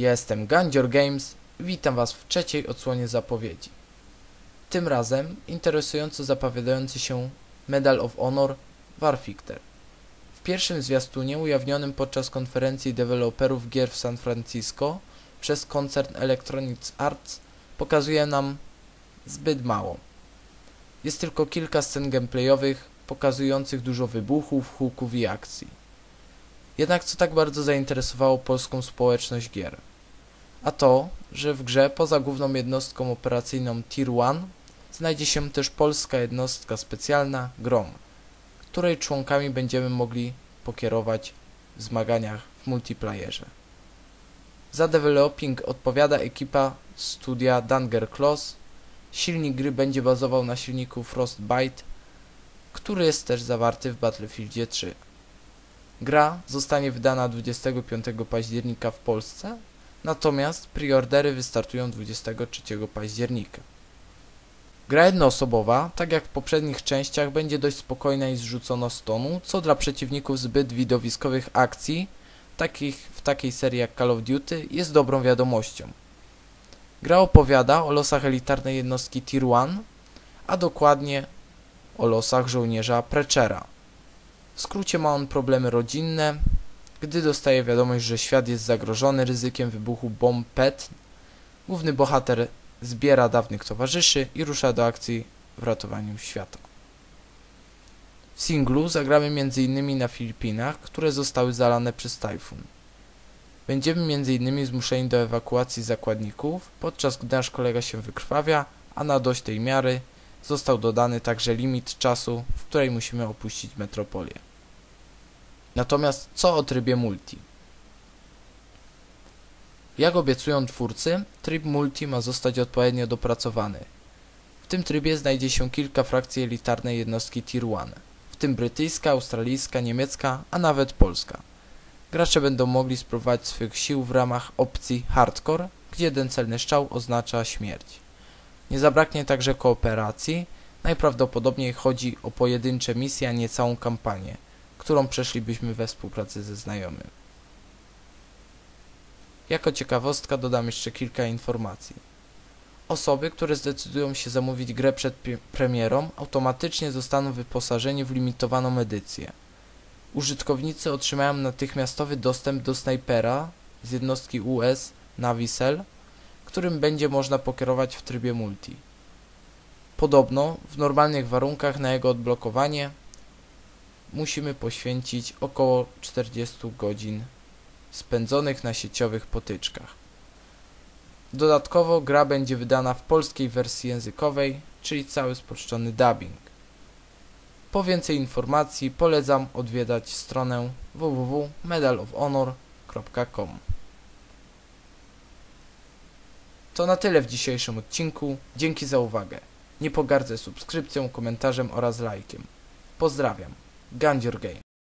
Jestem Gandzior Games witam Was w trzeciej odsłonie zapowiedzi. Tym razem interesująco zapowiadający się Medal of Honor Warfighter. W pierwszym zwiastunie ujawnionym podczas konferencji deweloperów gier w San Francisco przez koncern Electronic Arts pokazuje nam zbyt mało. Jest tylko kilka scen gameplayowych pokazujących dużo wybuchów, huków i akcji. Jednak co tak bardzo zainteresowało polską społeczność gier? A to, że w grze poza główną jednostką operacyjną Tier 1 znajdzie się też polska jednostka specjalna GROM, której członkami będziemy mogli pokierować w zmaganiach w multiplayerze. Za developing odpowiada ekipa studia Danger Claws. Silnik gry będzie bazował na silniku Frostbite, który jest też zawarty w Battlefieldzie 3. Gra zostanie wydana 25 października w Polsce, natomiast preordery wystartują 23 października. Gra jednoosobowa, tak jak w poprzednich częściach, będzie dość spokojna i zrzucona z tonu, co dla przeciwników zbyt widowiskowych akcji, takich w takiej serii jak Call of Duty, jest dobrą wiadomością. Gra opowiada o losach elitarnej jednostki Tier 1, a dokładnie o losach żołnierza Prechera. W skrócie ma on problemy rodzinne, gdy dostaje wiadomość, że świat jest zagrożony ryzykiem wybuchu bomb PET. Główny bohater zbiera dawnych towarzyszy i rusza do akcji w ratowaniu świata. W singlu zagramy m.in. na Filipinach, które zostały zalane przez tajfun. Będziemy m.in. zmuszeni do ewakuacji zakładników, podczas gdy nasz kolega się wykrwawia, a na dość tej miary został dodany także limit czasu, w której musimy opuścić metropolię. Natomiast co o trybie multi? Jak obiecują twórcy, tryb multi ma zostać odpowiednio dopracowany. W tym trybie znajdzie się kilka frakcji elitarnej jednostki Tier 1, w tym brytyjska, australijska, niemiecka, a nawet polska. Gracze będą mogli spróbować swych sił w ramach opcji Hardcore, gdzie jeden celny strzał oznacza śmierć. Nie zabraknie także kooperacji, najprawdopodobniej chodzi o pojedyncze misje, a nie całą kampanię, którą przeszlibyśmy we współpracy ze znajomym. Jako ciekawostka dodam jeszcze kilka informacji. Osoby, które zdecydują się zamówić grę przed premierą, automatycznie zostaną wyposażeni w limitowaną edycję. Użytkownicy otrzymają natychmiastowy dostęp do snajpera z jednostki US Navisel, którym będzie można pokierować w trybie multi. Podobno w normalnych warunkach na jego odblokowanie musimy poświęcić około 40 godzin spędzonych na sieciowych potyczkach. Dodatkowo gra będzie wydana w polskiej wersji językowej, czyli cały spolszczony dubbing. Po więcej informacji polecam odwiedzać stronę www.medalofhonor.com. To na tyle w dzisiejszym odcinku. Dzięki za uwagę. Nie pogardzę subskrypcją, komentarzem oraz lajkiem. Pozdrawiam. Gandzior Game.